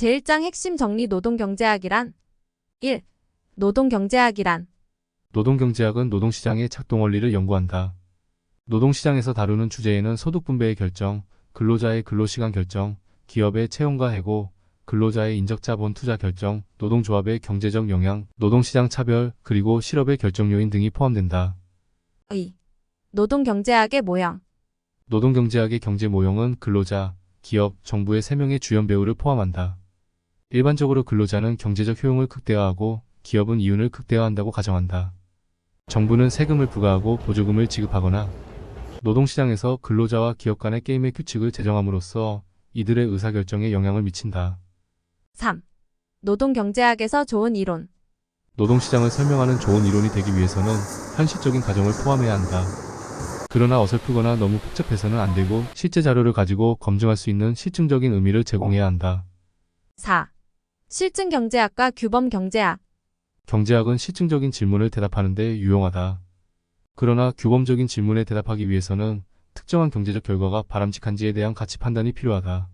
제1장 핵심 정리 노동경제학이란 1. 노동경제학이란 노동경제학은 노동시장의 작동 원리를 연구한다. 노동시장에서 다루는 주제에는 소득분배의 결정, 근로자의 근로시간 결정, 기업의 채용과 해고, 근로자의 인적자본 투자 결정, 노동조합의 경제적 영향, 노동시장 차별, 그리고 실업의 결정 요인 등이 포함된다. 2. 노동경제학의 모형 노동경제학의 경제 모형은 근로자, 기업, 정부의 3명의 주연 배우를 포함한다. 일반적으로 근로자는 경제적 효용을 극대화하고 기업은 이윤을 극대화한다고 가정한다. 정부는 세금을 부과하고 보조금을 지급하거나 노동시장에서 근로자와 기업 간의 게임의 규칙을 제정함으로써 이들의 의사결정에 영향을 미친다. 3. 노동경제학에서 좋은 이론 노동시장을 설명하는 좋은 이론이 되기 위해서는 현실적인 가정을 포함해야 한다. 그러나 어설프거나 너무 복잡해서는 안 되고 실제 자료를 가지고 검증할 수 있는 실증적인 의미를 제공해야 한다. 4. 실증 경제학과 규범 경제학 경제학은 실증적인 질문을 대답하는 데 유용하다. 그러나 규범적인 질문에 대답하기 위해서는 특정한 경제적 결과가 바람직한지에 대한 가치 판단이 필요하다.